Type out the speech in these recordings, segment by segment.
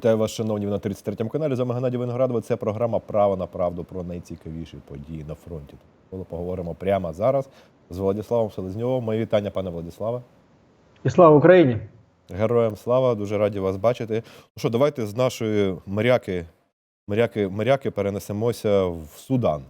Вітаю вас, шановні, на 33 каналі. З вами Геннадій Виноградова. Це програма Право на правду про найцікавіші події на фронті. Коли поговоримо прямо зараз з Владиславом Селезньовим. Мої вітання, пане Владиславе. І слава Україні! Героям слава, дуже раді вас бачити. Ну що, давайте з нашої моряки, моряки, моряки перенесемося в Судан.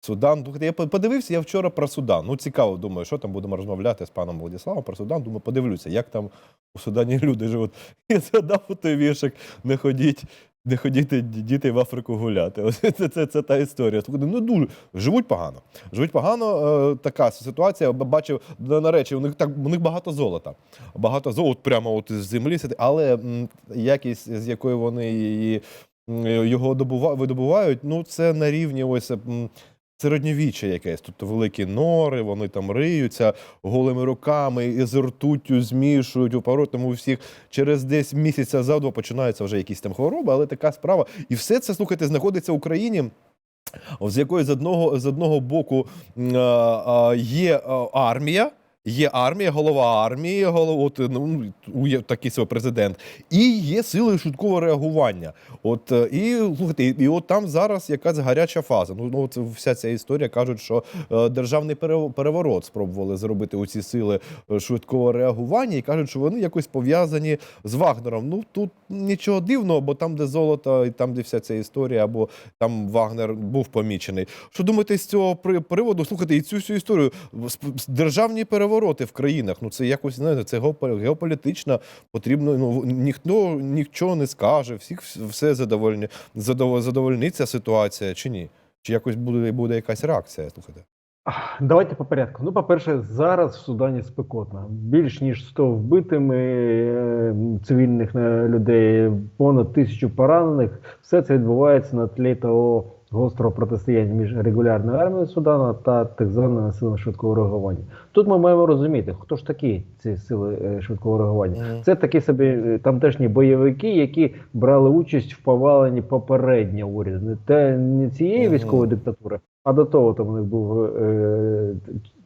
Судан, я подивився, я вчора про Судан. Ну, цікаво, думаю, що там будемо розмовляти з паном Владиславом про Судан. Думаю, подивлюся, як там у Судані люди живуть. Я згадав у той віршик, не ходіть, не ходіть діти в Африку гуляти. Ось це, це, це та історія. Ну дуже живуть погано. Живуть погано. Е, така ситуація. Бачив на речі, у них так у них багато золота. Багато золота прямо от з землі сидить, але м, якість, з якою вони її, його добува, видобувають, ну це на рівні ось. Середньовіччя якесь, тобто великі нори, вони там риються голими руками і з ртуттю змішують у поротому всіх через десь місяця за два починаються вже якісь там хвороби, але така справа. І все це, слухайте, знаходиться в Україні. З якої з одного з одного боку є армія, є армія, голова армії, голова, от, ну, такий свій президент, і є сили швидкого реагування. От е, і слухайте, і, от там зараз якась гаряча фаза. Ну, ну от вся ця історія кажуть, що е, державний переворот спробували зробити у ці сили е, швидкого реагування, і кажуть, що вони якось пов'язані з Вагнером. Ну тут нічого дивного, бо там, де золото, і там, де вся ця історія, або там Вагнер був помічений. Що думаєте з цього при- приводу? Слухайте, і цю всю історію державні перевороти в країнах. Ну це якось знаєте, це геопо- геополітично потрібно. Ну ніхто нічого не скаже, всіх все задовольні задов- задовольниться ситуація чи ні? Чи якось буде буде якась реакція? Слухайте. Давайте по порядку. Ну, по-перше, зараз в Судані спекотно. Більш ніж 100 вбитими е, цивільних е, людей, понад тисячу поранених. Все це відбувається на тлі того гострого протистояння між регулярною армією Судану та так званими силами швидкого реагування. Тут ми маємо розуміти, хто ж такі ці сили е, швидкого реагування. Це такі собі е, тамтешні бойовики, які брали участь в поваленні попереднього уряду. Не те не цієї Мгм. військової диктатури, а до того там у них був е,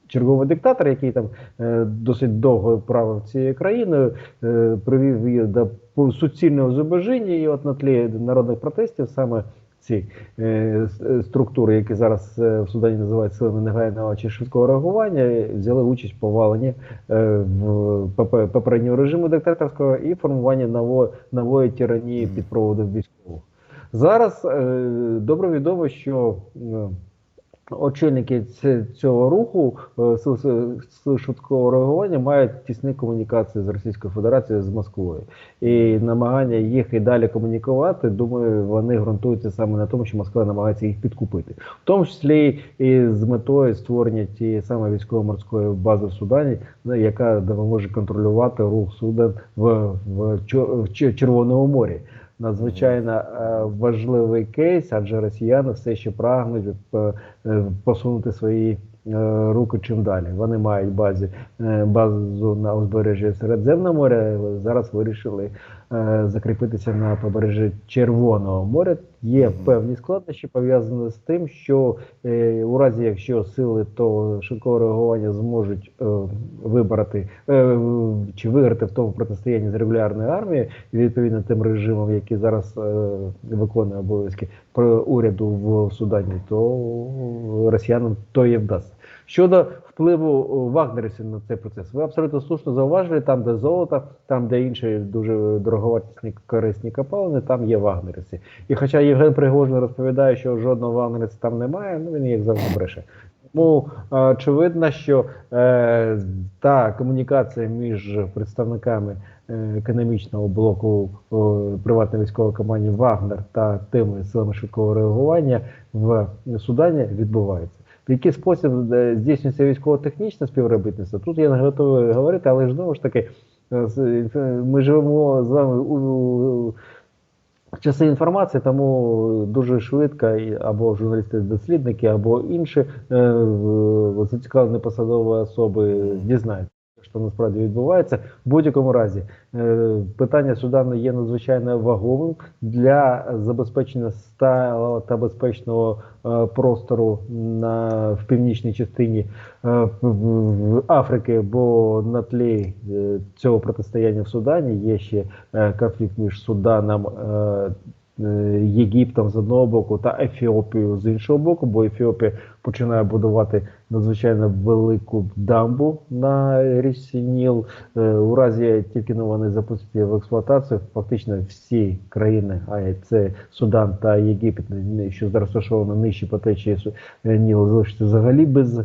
черговий диктатор, який там е, досить довго правив цією країною, е, привів її до суцільного зубожіння, і от на тлі народних протестів саме. Ці е, е, структури, які зараз е, в Судані називають силами негайного чи швидкого реагування, взяли участь в поваленні е, в попе- попереднього режиму диктаторського і формування нової, нової тиранії під проводом військових. Зараз е, добре відомо, що е, очільники цього руху е, сил швидкого реагування мають тісні комунікації з Російською Федерацією з Москвою. І намагання їх і далі комунікувати, думаю, вони ґрунтуються саме на тому, що Москва намагається їх підкупити, в тому числі і з метою створення тієї саме військово-морської бази в Судані, ну, яка допоможе контролювати рух суден в, в, в Червоному морі. Надзвичайно е, важливий кейс, адже росіяни все ще прагнуть е, посунути свої е, руки чим далі. Вони мають базі, базу на узбережжі Середземного моря. Зараз вирішили закріпитися на побережжі Червоного моря. Є певні складнощі пов'язані з тим, що е, у разі якщо сили того швидкого реагування зможуть е, вибрати е, чи виграти в тому протистоянні з регулярною армією, і відповідно тим режимом, який зараз е, виконує обов'язки про уряду в Судані, то росіянам то і вдасться. Щодо впливу вагнерівців на цей процес, ви абсолютно слушно зауважили, там, де золото, там, де інші дуже дороговартісні корисні копалини, там є вагнерівці. І хоча Євген Пригожин розповідає, що жодного вагнерівця там немає, ну він як завжди бреше. Тому е, очевидно, що е, та комунікація між представниками е, економічного блоку е, приватної військової компанії Вагнер та тими силами швидкого реагування в Судані відбувається. В який спосіб е, здійснюється військово-технічне співробітництво? Тут я не готовий говорити, але ж знову ж таки, е, е, ми живемо з вами у, часи інформації, тому дуже швидко або журналісти-дослідники, або інші зацікавлені посадові особи дізнаються. Що насправді відбувається. В будь-якому разі е, питання Судану є надзвичайно ваговим для забезпечення сталого та безпечного е, простору на в північній частині е, Африки, бо на тлі цього протистояння в Судані є ще конфлікт між Суданом. Е, Єгиптом з одного боку та Ефіопією з іншого боку, бо Ефіопія починає будувати надзвичайно велику дамбу на річці Ніл. Е, У разі тільки но вони запустять в експлуатацію, фактично всі країни, а це Судан та Єгипет, що зараз розташовано нижче по течії е, Ніл, залишаться взагалі без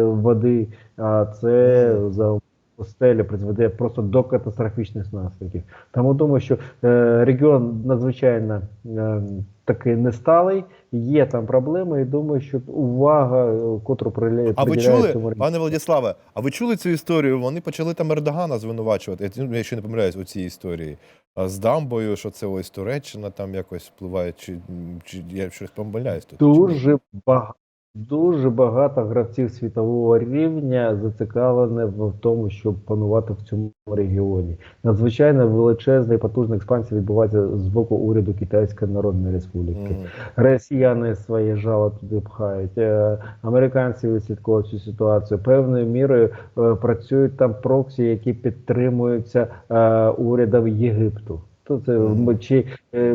води. А це за стелі призведе просто до катастрофічних наслідків. Тому думаю, що е, регіон надзвичайно е, такий несталий, є там проблеми, і думаю, що увага, е, котру приля- А ви чули, цьому пане Владиславе, а ви чули цю історію? Вони почали там Ердогана звинувачувати. Я, ну, якщо не помиляюсь у цій історії. А з дамбою, що це ось Туреччина там якось впливає, чи, чи я щось помиляюсь тут? Дуже багато. Дуже багато гравців світового рівня зацікавлені в тому, щоб панувати в цьому регіоні. Надзвичайно величезна і потужна експансія відбувається з боку уряду Китайської Народної Республіки. Мгм. Росіяни своє жало туди пхають. е, Американці відслідковують цю ситуацію. Певною мірою е, працюють там проксі, які підтримуються е, урядом Єгипту. То це чи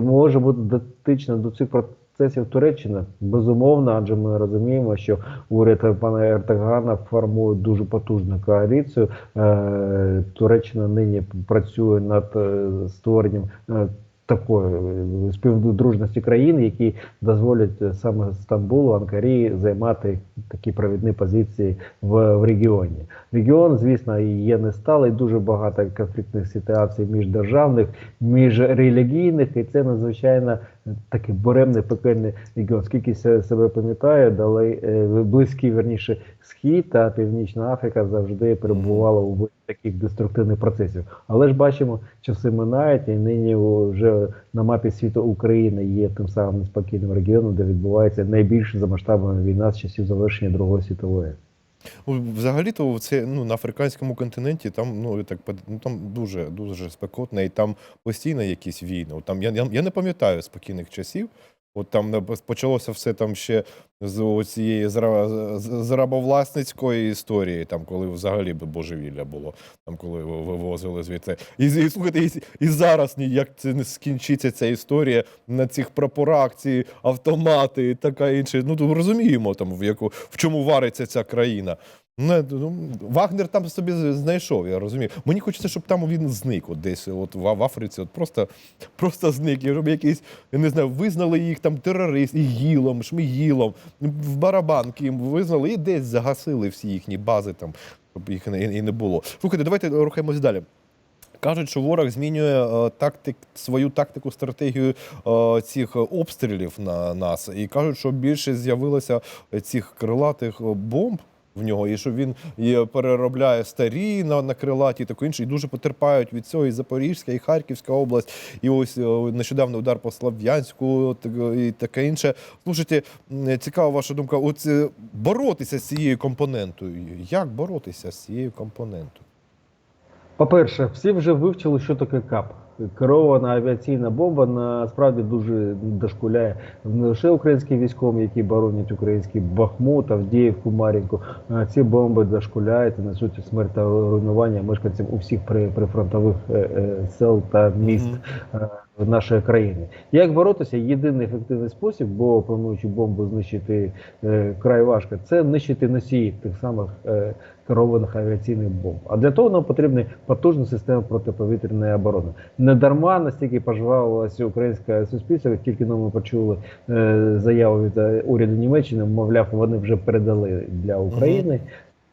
може бути дотична до цих процесів Туреччина? Безумовно, адже ми розуміємо, що уряд пана Ертогана формує дуже потужну коаліцію. Е, Туреччина нині працює над е, створенням. е, Такої співдружності країн, які дозволять саме Стамбулу, Анкарі займати такі провідні позиції в, в регіоні. Регіон, звісно, є несталий, дуже багато конфліктних ситуацій міждержавних, міжрелігійних, і це надзвичайно такий буремний пекельний регіон. Скільки се- себе пам'ятаю, дали е, близький верніше схід та Північна Африка завжди перебувала у таких деструктивних процесів. Але ж бачимо, часи минають, і нині вже на мапі світу України є тим самим неспокійним регіоном, де відбувається найбільша за масштабами війна з часів завершення Другої світової. Ну, Взагалі-то це ну, на африканському континенті там ну так ну, там дуже дуже спекотно, і там постійно якісь війни. Там я, я, я не пам'ятаю спокійних часів. От там почалося все там ще з цієї з рабовласницької історії, там коли взагалі би божевілля було, там коли вивозили звідти. І, і слухайте, і, і зараз ніяк це не скінчиться ця історія на цих прапорах, ці автомати і така інша. Ну то розуміємо там в яку в чому вариться ця країна. Не, ну, Вагнер там собі знайшов, я розумію. Мені хочеться, щоб там він зник от десь, от в, Африці, от просто, просто зник. Щоб якийсь, я не знаю, визнали їх там терорист, ігілом, шмігілом, в барабанки їм визнали і десь загасили всі їхні бази, там, щоб їх і не було. Слухайте, давайте рухаємось далі. Кажуть, що ворог змінює е, тактик, свою тактику, стратегію е, цих обстрілів на нас. І кажуть, що більше з'явилося цих крилатих бомб в нього, і що він переробляє старі на, на крилаті і таке інше. І дуже потерпають від цього і Запорізька, і Харківська область, і ось е, нещодавно удар по Слов'янську так, е, і таке інше. Слушайте, цікава ваша думка. От е, боротися з цією компонентою. Як боротися з цією компонентою? По-перше, всі вже вивчили, що таке КАП. Керована авіаційна бомба насправді дуже дошкуляє не лише українським військовим, які боронять український Бахмут, Авдіївку, Мар'їнку. Ці бомби дошкуляють і несуть смерть та руйнування мешканцям у всіх при- прифронтових е, е, сел та міст Мгм. е, нашої країни. Як боротися? Єдиний ефективний спосіб, бо плануючи бомбу знищити е, край важко, це нищити носії тих самих е, керованих авіаційних бомб. А для того нам потрібна потужна система протиповітряної оборони. Не дарма настільки пожвавилося українське суспільство, як тільки ми почули е, заяву від е, уряду Німеччини, мовляв, вони вже передали для України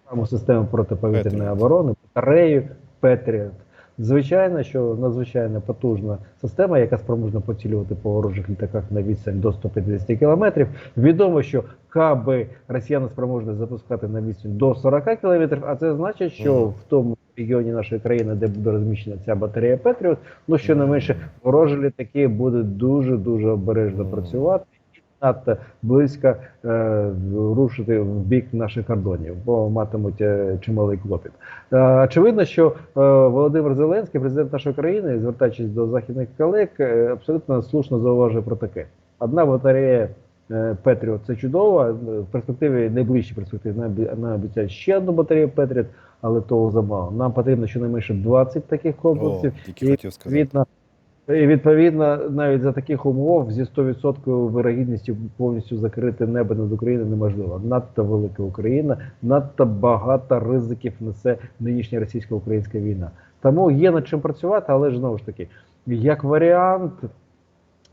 саму систему протиповітряної оборони, батарею Петріот. Звичайно, що надзвичайно потужна система, яка спроможна поцілювати по ворожих літаках на відстань до 150 кілометрів. Відомо, що каби росіяни спроможні запускати на відстань до 40 кілометрів, а це значить, що Мгм. в тому регіоні нашої країни, де буде розміщена ця батарея Петріот, ну що не менше, ворожі літаки будуть дуже дуже обережно Мгм. працювати. Надто близько е, рушити в бік наших кордонів, бо матимуть е, чималий клопіт. Е, очевидно, що е, Володимир Зеленський, президент нашої країни, звертаючись до західних колег, е, абсолютно слушно зауважує про таке: одна батарея. е, Петріот це чудово. е, В перспективі найближчій перспективі нам обі- обіцяють ще одну батарею Петріот, але того замало. Нам потрібно щонайменше 20 таких О, комплексів. тільки І хотів сказати. І відповідно, навіть за таких умов зі 100% вирогідністю повністю закрити небо над Україною неможливо. Надто велика Україна, надто багато ризиків несе нинішня російсько-українська війна. Тому є над чим працювати, але ж знову ж таки, як варіант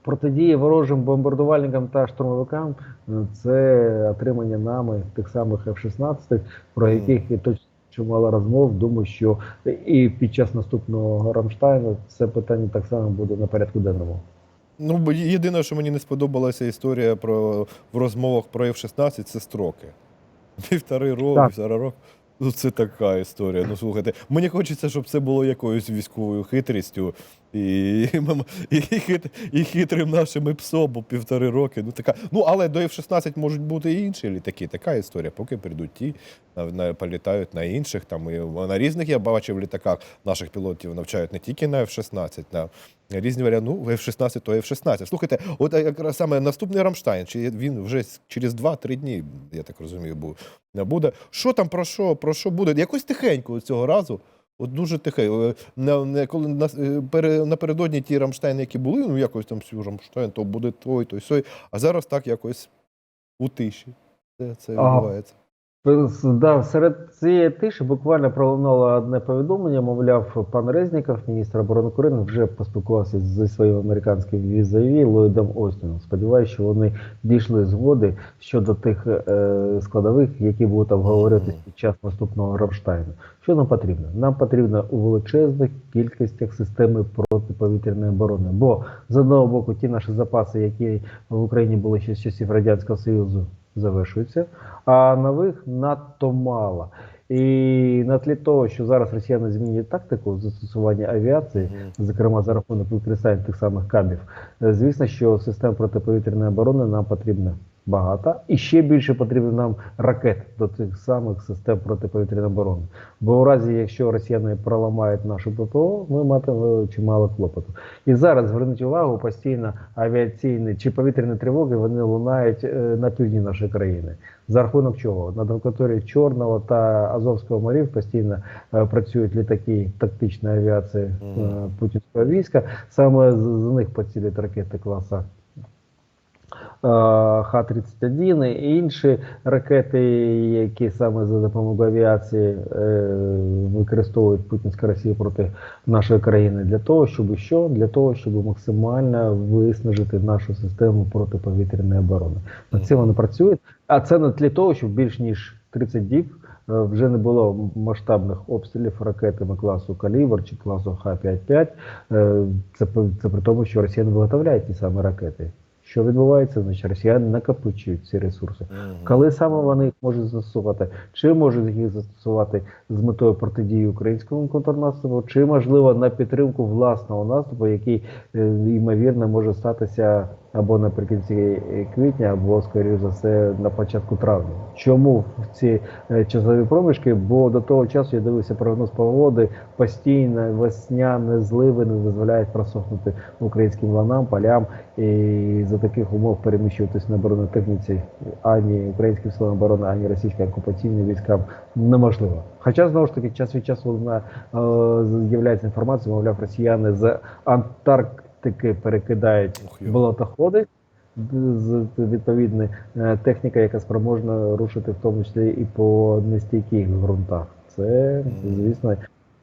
протидії ворожим бомбардувальникам та штурмовикам, це отримання нами тих самих F-16, про яких і точно чимало розмов. Думаю, що і під час наступного Рамштайну це питання так само буде на порядку денному. Ну, єдине, що мені не сподобалася історія про в розмовах про F-16, це строки. Півтори роки, Так. півтора року. Ну, це така історія. Ну, слухайте, мені хочеться, щоб це було якоюсь військовою хитрістю і, і, хит, і хитрим нашим ПСО, бо півтори роки. Ну, така. ну, але до F-16 можуть бути і інші літаки. Така історія. Поки прийдуть ті, на, на, політають на інших. Там, і на різних я бачив літаках наших пілотів навчають не тільки на F-16, на різні варіанти. Ну, F-16 то F-16. Слухайте, от якраз саме наступний Рамштайн, чи він вже через 2-3 дні, я так розумію, буде. Що там про що? Про що буде? Якось тихенько цього разу. От дуже тихе. На, не, коли на, е, пере, напередодні ті Рамштайни, які були, ну якось там всю Рамштайн, то буде той, той, сой. А зараз так якось у тиші. Це, це відбувається. Да, серед цієї тиші буквально пролунало одне повідомлення. Мовляв, пан Резніков, міністр оборони України, вже поспілкувався зі своїм американським візаві Ллойдом Остіном. Сподіваюся, що вони дійшли згоди щодо тих е, складових, які будуть обговорюватись під час наступного Рамштайну. Що нам потрібно? Нам потрібно у величезних кількостях системи протиповітряної оборони. Бо з одного боку, ті наші запаси, які в Україні були ще з часів радянського союзу, завершуються, а нових надто мало. І на тлі того, що зараз росіяни змінюють тактику застосування авіації, зокрема за рахунок використання тих самих кабів, е, звісно, що система протиповітряної оборони нам потрібно багато, і ще більше потрібно нам ракет до цих самих систем протиповітряної оборони. Бо у разі, якщо росіяни проламають нашу ППО, ми матимемо чимало клопоту. І зараз зверніть увагу, постійно авіаційні чи повітряні тривоги вони лунають е, на півдні нашої країни. За рахунок чого? Над акваторією Чорного та Азовського морів постійно е, працюють літаки тактичної авіації е, путінського війська. Саме з, з них поцілять ракети класа Х-31 і інші ракети, які саме за допомогою авіації е, використовують Путінська Росія проти нашої країни для того, щоб що? Для того, щоб максимально виснажити нашу систему протиповітряної оборони. Над цим вони працюють, а це на тлі того, щоб більш ніж 30 діб е, вже не було масштабних обстрілів ракетами класу Калібр чи класу Х-55. Е, Це, це при тому, що росіяни виготовляють ті самі ракети. Що відбувається? Значить, росіяни накопичують ці ресурси. Мгм. Коли саме вони їх можуть застосувати? Чи можуть їх застосувати з метою протидії українському контрнаступу, чи можливо на підтримку власного наступу, який е, ймовірно може статися або наприкінці е, квітня, або скоріш за все на початку травня. Чому в ці е, часові проміжки? Бо до того часу я дивився прогноз погоди, постійно весняні зливи не дозволяють просохнути українським ланам, полям і за таких умов переміщуватись на бронетехніці ані українським силам оборони, ані російським окупаційним військам неможливо. Хоча знову ж таки час від часу е, з'являється інформація, мовляв, росіяни з Антарктики перекидають болотоходи. З відповідної е, техніка, яка спроможна рушити в тому числі і по нестійких ґрунтах. Це, звісно,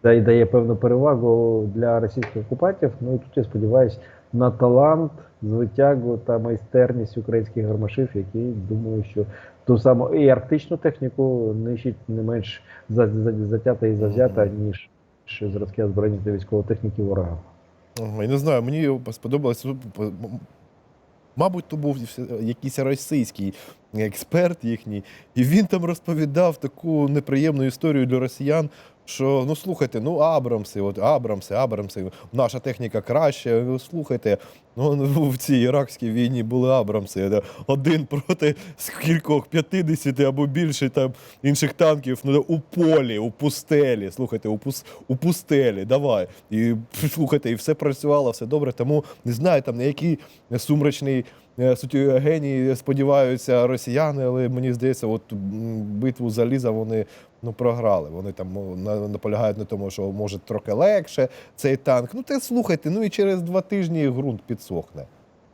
дає, дає певну перевагу для російських окупантів. Ну і тут я сподіваюся на талант, звитягу та майстерність українських гармашів, які думаю, що ту саму і арктичну техніку нищить не менш за- за- затята і завзята, ніж зразки озброєння та військової техніки ворога. Я не знаю, мені сподобалось. ну, Мабуть, то був якийсь російський експерт їхній, і він там розповідав таку неприємну історію для росіян, що ну слухайте, ну Абрамси, от Абрамси, Абрамси, наша техніка краще. Ну, слухайте, ну в цій іракській війні були Абрамси. Один проти скількох 50 або більше там інших танків ну, у полі, у пустелі. Слухайте, у, пус, у пустелі, давай. І слухайте, і все працювало, все добре. Тому не знаю, там на який сумрачний суті генії сподіваються росіяни, але мені здається, от битву заліза вони ну, програли. Вони там наполягають на тому, що може трохи легше цей танк. Ну, те слухайте, ну і через два тижні ґрунт підсохне.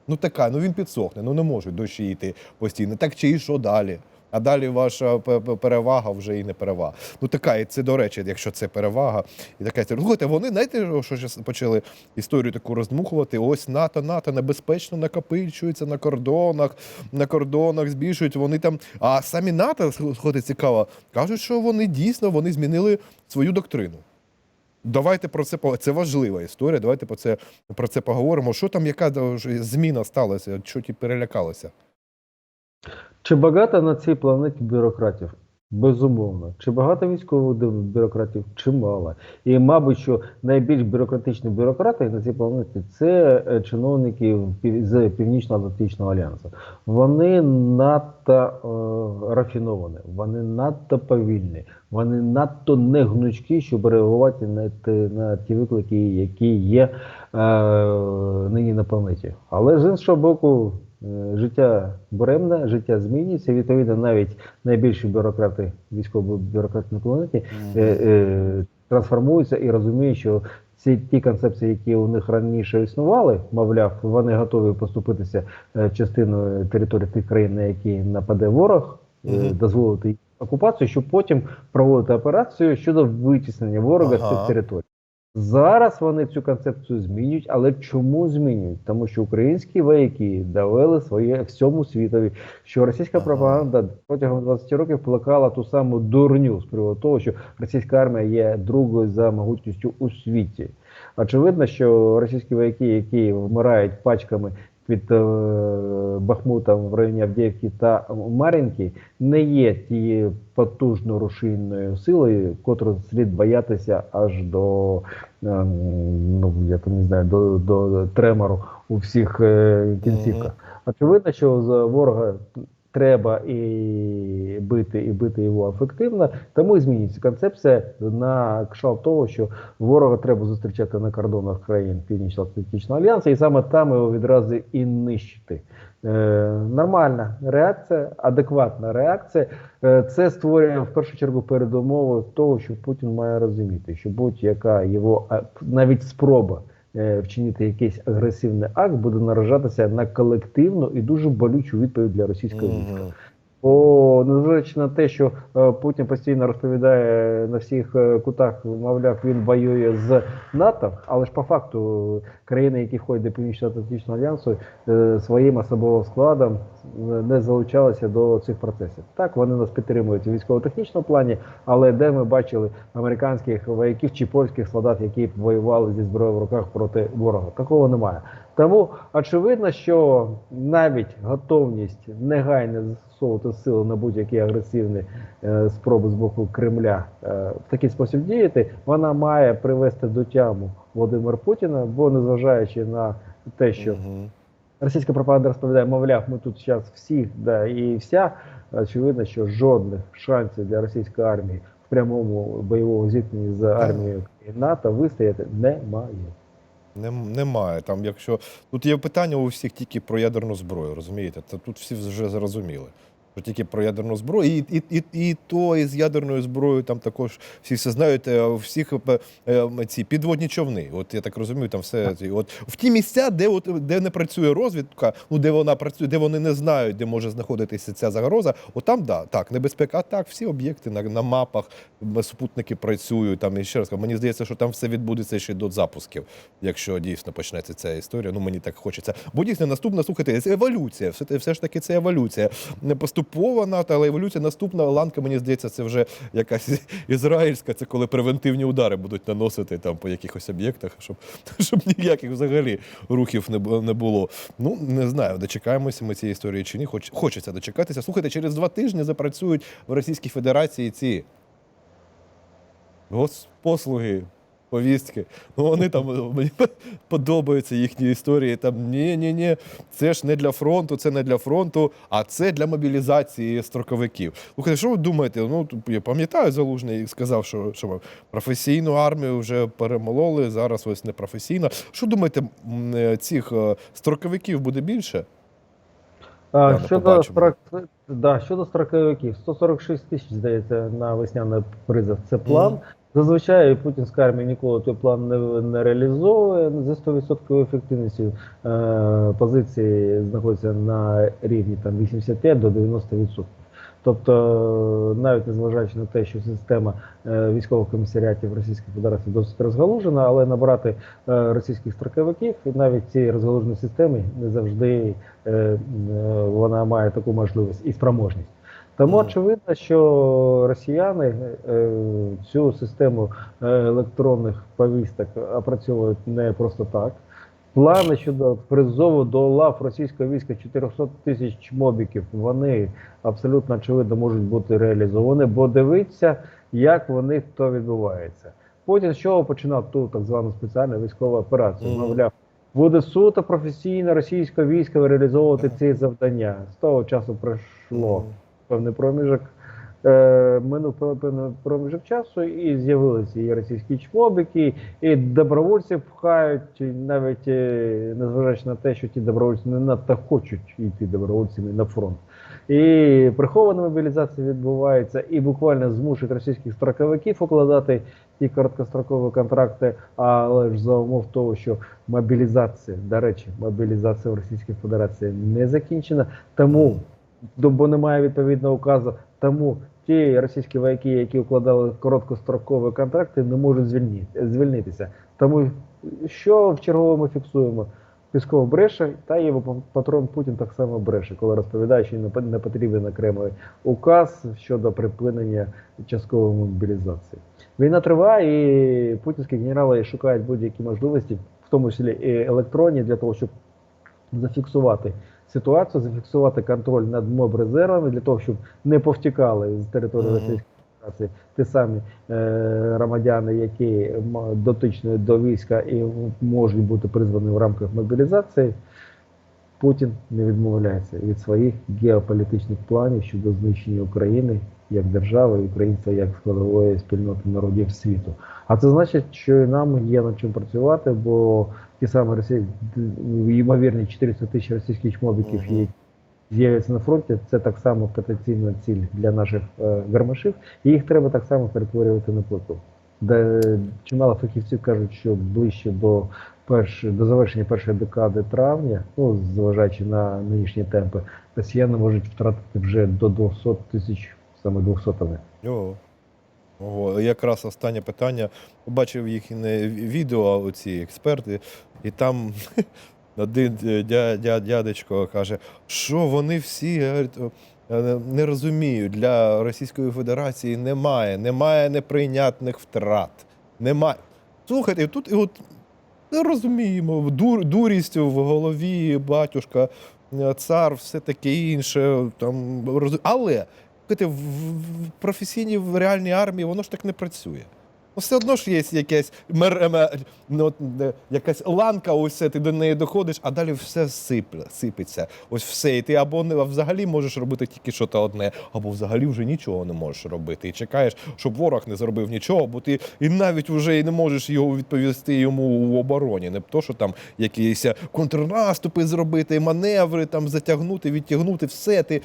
Ну така, ну він підсохне, ну не можуть дощі йти постійно. Так чи і що далі? А далі ваша перевага вже і не перевага. Ну така, і це до речі, якщо це перевага, і така. Слухайте, вони знаєте, що почали історію таку роздмухувати. Ось НАТО, НАТО небезпечно накопичується на кордонах, на кордонах збільшують. Вони там. А самі НАТО, сходить цікаво, кажуть, що вони дійсно вони змінили свою доктрину. Давайте про це це важлива історія. Давайте про це про це поговоримо. Що там, яка зміна сталася? Що ті перелякалися? Чи багато на цій планеті бюрократів? Безумовно. Чи багато військових бюрократів? Чимало. І, мабуть, що найбільш бюрократичні бюрократи на цій планеті це е, чиновники з Північно-Атлантичного альянсу. Вони надто е, рафіновані, вони надто повільні, вони надто негнучкі, щоб реагувати на, те- на ті виклики, які є е, нині на планеті. Але з іншого боку, життя буремне, життя змінюється. Відповідно, навіть найбільші бюрократи, військові бюрократи на планеті е, е, трансформуються і розуміють, що ці ті концепції, які у них раніше існували, мовляв, вони готові поступитися е, частиною території тих країн, на які нападе ворог, е, дозволити окупацію, щоб потім проводити операцію щодо витіснення ворога з цих територій. Зараз вони цю концепцію змінюють, але чому змінюють? Тому що українські вояки давали своє всьому світові, що російська пропаганда протягом 20 років плекала ту саму дурню з приводу того, що російська армія є другою за могутністю у світі. Очевидно, що російські вояки, які вмирають пачками під е, Бахмутом в районі Авдіївки та Мар'їнки, не є тією потужно рушійною силою, котру слід боятися аж до ем, ну я там не знаю, до, до тремору у всіх е, кінцівках. Очевидно, що з ворога треба і бити, і бити його ефективно, тому і змінюється концепція на кшталт того, що ворога треба зустрічати на кордонах країн Північно-Атлантичного альянсу, і саме там його відразу і нищити. Е, нормальна реакція, адекватна реакція. Е, це створює в першу чергу передумови того, що Путін має розуміти, що будь-яка його навіть спроба вчинити якийсь агресивний акт буде наражатися на колективну і дуже болючу відповідь для російського війська. Бо незважаючи на те, що е, Путін постійно розповідає на всіх е, кутах, мовляв, він воює з НАТО, але ж по факту е, країни, які входять до Північно-Атлантичного альянсу, своїм особовим складом не залучалися до цих процесів. Так, вони нас підтримують у військово-технічному плані, але де ми бачили американських вояків чи польських солдат, які воювали зі зброєю в руках проти ворога, такого немає. Тому очевидно, що навіть готовність негайно застосовувати сили на будь-які агресивні е, спроби з боку Кремля е, в такий спосіб діяти, вона має привести до тяму Володимира Путіна, бо незважаючи на те, що російська пропаганда розповідає, мовляв, ми тут зараз всі да, і вся. Очевидно, що жодних шансів для російської армії в прямому бойовому зіткненні з армією НАТО вистояти немає. Нем- Немає. Там, якщо тут є питання у всіх тільки про ядерну зброю, розумієте? Та тут всі вже зрозуміли. Що тільки про ядерну зброю, і, і, і, і то із ядерною зброєю там також всі все знають, е, всіх е, е, ці підводні човни. От я так розумію, там все от в ті місця, де от де не працює розвідка, ну де вона працює, де вони не знають, де може знаходитися ця загроза. От там да, так, небезпека. Так, всі об'єкти на, на мапах, супутники працюють. Там і ще раз мені здається, що там все відбудеться ще до запусків, якщо дійсно почнеться ця історія. Ну мені так хочеться. Бо дійсно наступна, слухайте, це еволюція. Все, все ж таки, це еволюція. Не поступова НАТО, але еволюція. Наступна ланка, мені здається, це вже якась ізраїльська. Це коли превентивні удари будуть наносити там по якихось об'єктах, щоб, щоб ніяких взагалі рухів не, було. Ну не знаю, дочекаємося ми цієї історії чи ні. Хоч хочеться дочекатися. Слухайте, через два тижні запрацюють в Російській Федерації ці Господслуги, повістки. Ну, вони там мені подобаються їхні історії. Там ні, ні, ні, це ж не для фронту, це не для фронту, а це для мобілізації строковиків. Слухайте, що ви думаєте? Ну я пам'ятаю, залужний сказав, що, що професійну армію вже перемололи. Зараз ось не професійна. Що думаєте, е, цих е, строковиків буде більше? А, Ладно, щодо, строк, да, щодо строковиків, 146 тисяч, здається, на весняний призов. Це план. Мгм. Зазвичай путінська армія ніколи той план не, не реалізовує. За 100% ефективністю е, позиції знаходяться на рівні там, 85 до 90%. Тобто, е, навіть незважаючи на те, що система е, військових комісаріатів Російської Федерації досить розгалужена, але набрати е, російських строковиків навіть цієї розгалуженої системи не завжди вона має таку можливість і спроможність. Тому очевидно, що росіяни е, цю систему е, електронних повісток опрацьовують не просто так. Плани щодо призову до лав російського війська 400 тисяч мобіків, вони абсолютно очевидно можуть бути реалізовані, бо дивиться, як в них то відбувається. Путін з чого починав ту так звану спеціальну військову операцію? Мгм. Мовляв, буде суто професійно російське військо реалізовувати ці завдання. З того часу пройшло певний проміжок. Е, минув певний проміжок часу і з'явилися і російські чмобіки, і добровольці пхають, навіть е, незважаючи на те, що ті добровольці не надто хочуть йти добровольцями на фронт. І прихована мобілізація відбувається, і буквально змушують російських строковиків укладати ті короткострокові контракти, але ж за умов того, що мобілізація, до речі, мобілізація в Російській Федерації не закінчена, тому бо немає відповідного указу. Тому ті російські вояки, які укладали короткострокові контракти, не можуть звільнити, звільнитися. Тому що в черговому фіксуємо? Пісков бреше, та його па- патрон Путін так само бреше, коли розповідає, що не потрібен окремий указ щодо припинення часткової мобілізації. Війна триває, і путінські генерали шукають будь-які можливості, в тому числі і електронні, для того, щоб зафіксувати ситуацію, зафіксувати контроль над моб-резервами для того, щоб не повтікали з території. Російської Федерації ті самі е, громадяни, які дотичні до війська і можуть бути призвані в рамках мобілізації. Путін не відмовляється від своїх геополітичних планів щодо знищення України як держави, українця як складової спільноти народів світу. А це значить, що і нам є над чим працювати, бо ті самі росі... ймовірні 400 тисяч російських чмобіків, Мгм. які з'являться на фронті, це так само потенційна ціль для наших е, гармашів, і їх треба так само перетворювати на плиту. Де чимало фахівців кажуть, що ближче до перш, до завершення першої декади травня, ну зважаючи на нинішні темпи, росіяни можуть втратити вже до 200 тисяч саме 200-ми. Ого. Якраз останнє питання. Побачив їхнє відео, а оці експерти, і там один дя, дя, дядечко каже, що вони всі е, не розуміють, для Російської Федерації немає, немає неприйнятних втрат. Немає. Слухайте, тут і от не розуміємо, дур, дурість в голові, батюшка, е, цар, все таке інше. Там, Але в, професійній в реальній армії воно ж так не працює. Ну, все одно ж є якась, мер, ем, ну, е, якась ланка, ось ти до неї доходиш, а далі все сипле, сипеться. Ось все. І ти або не, взагалі можеш робити тільки щось одне, або взагалі вже нічого не можеш робити. І чекаєш, щоб ворог не зробив нічого, бо ти і навіть вже і не можеш його відповісти йому в обороні. Не то, що там якісь контрнаступи зробити, маневри там затягнути, відтягнути, все. Ти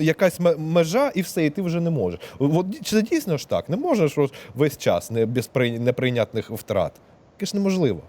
якась межа, і все, і ти вже не можеш. От чи це дійсно ж так? Не можеш весь час не без неприйнятних втрат. Таке ж неможливо.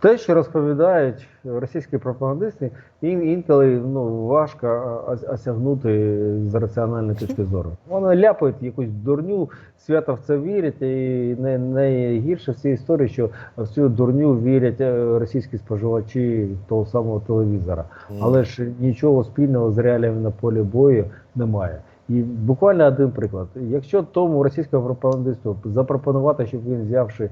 Те, що розповідають російські пропагандисти, їм інколи ну, важко осягнути з раціональної точки зору. Вони ляпають якусь дурню, свято в це вірять, і найгірше в цій історії, що в цю дурню вірять е, російські споживачі того самого телевізора. Але ж нічого спільного з реаліями на полі бою немає. І буквально один приклад. Якщо тому російському пропагандисту запропонувати, щоб він взявши е,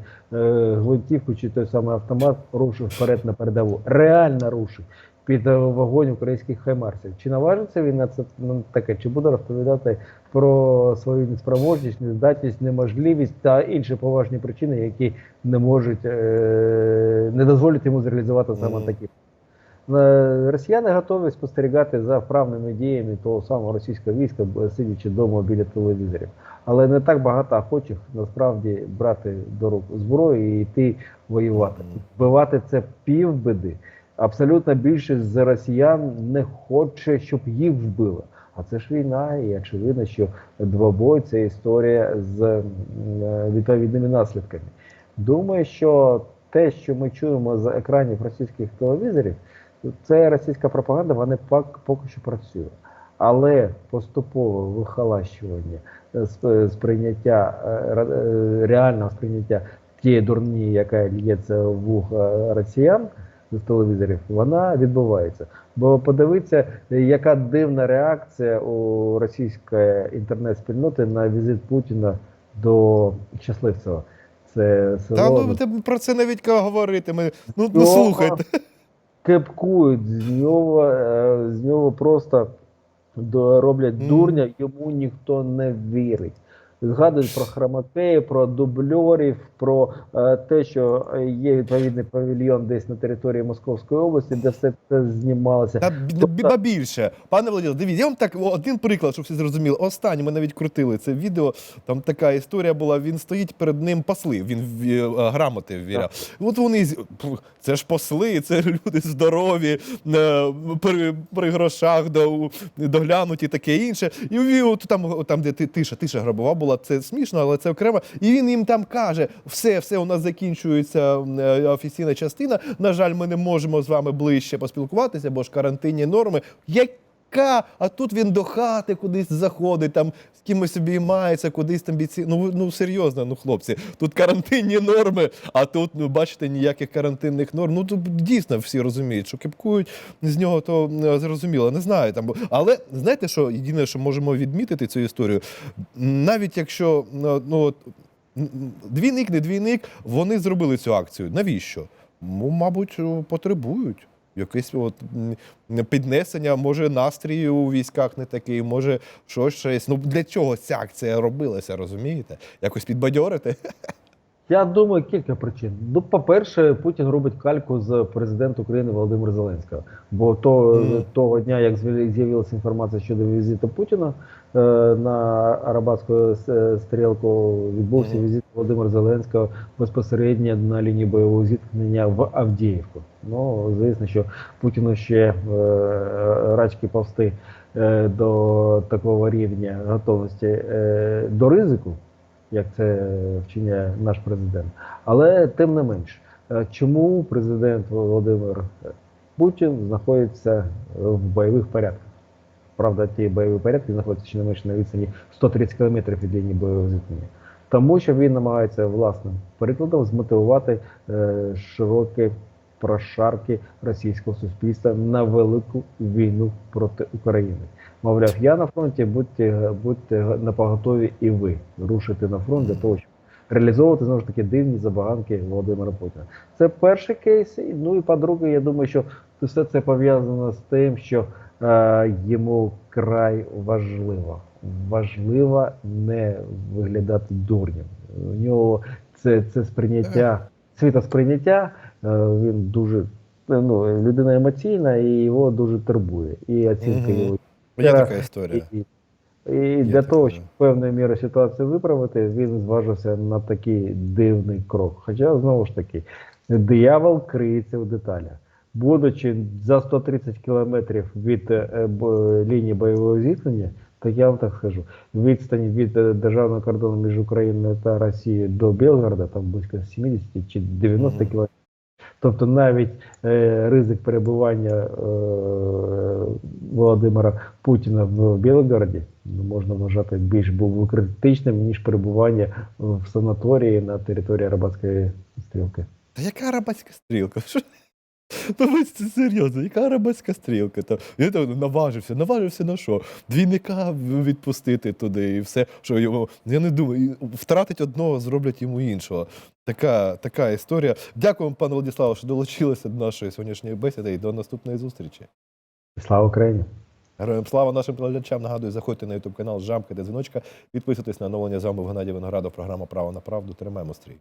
гвинтівку чи той самий автомат, рушив вперед на передову, реально рушив. під е, вогонь українських хаймарсів. Чи наважиться він на це на таке? Чи буде розповідати про свою неспроможність, нездатність, неможливість та інші поважні причини, які не можуть е, не дозволять йому зреалізувати саме такі? Е, Росіяни готові спостерігати за вправними діями того самого російського війська, сидячи вдома біля телевізорів. Але не так багато охочих насправді брати до рук зброю і йти воювати. Вбивати це півбіди. Абсолютно більшість з росіян не хоче, щоб їх вбили. А це ж війна, і очевидно, що двобой це історія з е, відповідними наслідками. Думаю, що те, що ми чуємо з екранів російських телевізорів, це російська пропаганда, вона поки що працює. Але поступове вихолащування, е, сприйняття е, е, реального сприйняття тієї дурні, яка лється в вуха росіян з телевізорів, вона відбувається. Бо подивіться, яка дивна реакція у російської інтернет-спільноти на візит Путіна до Щасливцева. Це Та ну ти про це навіть говорити. Ми, ну, ну слухайте. Кепкують з нього, е, з нього просто роблять дурня, йому ніхто не вірить. Згадують про хромакеї, про дубльорів, про е, те, що є відповідний павільйон десь на території Московської області, де все це знімалося. Та б- більше. Пане Володимире, дивіться, я вам так один приклад, щоб всі зрозуміли. Останнє ми навіть крутили це відео. Там така історія була. Він стоїть перед ним посли. Він в- е, грамоти ввіряв. От вони це ж посли, це люди здорові, е, при, при грошах до, доглянуті, таке інше. І от там, там, де ти- тиша, тиша грабова була, це смішно, але це окремо. І він їм там каже: все, все, у нас закінчується е, офіційна частина. На жаль, ми не можемо з вами ближче поспілкуватися, бо ж карантинні норми. Яка? А тут він до хати кудись заходить, там з кимось обіймається, кудись там бійці. Ну, ну серйозно, ну хлопці, тут карантинні норми, а тут, ну бачите, ніяких карантинних норм. Ну тут дійсно всі розуміють, що кипкують з нього, то зрозуміло. Не знаю там. Але знаєте, що єдине, що можемо відмітити цю історію, навіть якщо ну, ну, двійник, не двійник, вони зробили цю акцію. Навіщо? Ну, мабуть, потребують. Якесь от піднесення, може, настрій у військах не такий, може, щось щось. Ну для чого ця акція робилася, розумієте? Якось підбадьорити? Я думаю, кілька причин. Ну, по-перше, Путін робить кальку з президента України Володимира Зеленського. Бо то, Мгм. того дня, як з'явилася інформація щодо візиту Путіна на Арабатську стрілку, відбувся Мгм. візит Володимира Зеленського безпосередньо на лінії бойового зіткнення в Авдіївку. Ну, звісно, що Путіну ще е, рачки повсти е, до такого рівня готовності е, до ризику як це вчиняє наш президент. Але тим не менш, е, чому президент Володимир Путін знаходиться в бойових порядках? Правда, ті бойові порядки знаходяться ще не менше на відстані 130 кілометрів від лінії бойового зіткнення. Тому що він намагається власним прикладом змотивувати е, широкі прошарки російського суспільства на велику війну проти України. Мовляв, я на фронті, будьте, будьте на поготові і ви рушити на фронт для того, щоб реалізовувати знову ж таки дивні забаганки Володимира Путіна. Це перший кейс. Ну і по-друге, я думаю, що все це пов'язано з тим, що йому край важливо. Важливо не виглядати дурнем. У нього це, це сприйняття, світосприйняття. Е, він дуже ну, людина емоційна і його дуже турбує. І оцінка його Є така історія. і, і для того, щоб певною мірою ситуацію виправити, він зважився на такий дивний крок. Хоча, знову ж таки, диявол криється в деталях. Будучи за 130 кілометрів від е, лінії бойового зіткнення, так я вам так скажу, відстань від е, державного кордону між Україною та Росією до Білгорода, там близько 70 чи 90 Мгм. кілометрів. Тобто навіть е, ризик перебування е, Володимира Путіна в Білгороді ну, можна вважати більш був критичним, ніж перебування в санаторії на території Арабатської стрілки. Та яка арабатська стрілка? Ну, ви це серйозно, яка арабська стрілка? Там, я там наважився, наважився на що? Двійника відпустити туди і все, що його. Я не думаю, втратить одного, зроблять йому іншого. Така, така історія. Дякую пане Владиславе, що долучилися до нашої сьогоднішньої бесіди і до наступної зустрічі. Слава Україні! Героям слава нашим глядачам. Нагадую, заходьте на YouTube канал, жамкайте дзвіночка, підписуйтесь на оновлення з вами в Геннадій Виноградов, програма Право на правду. Тримаємо стрій.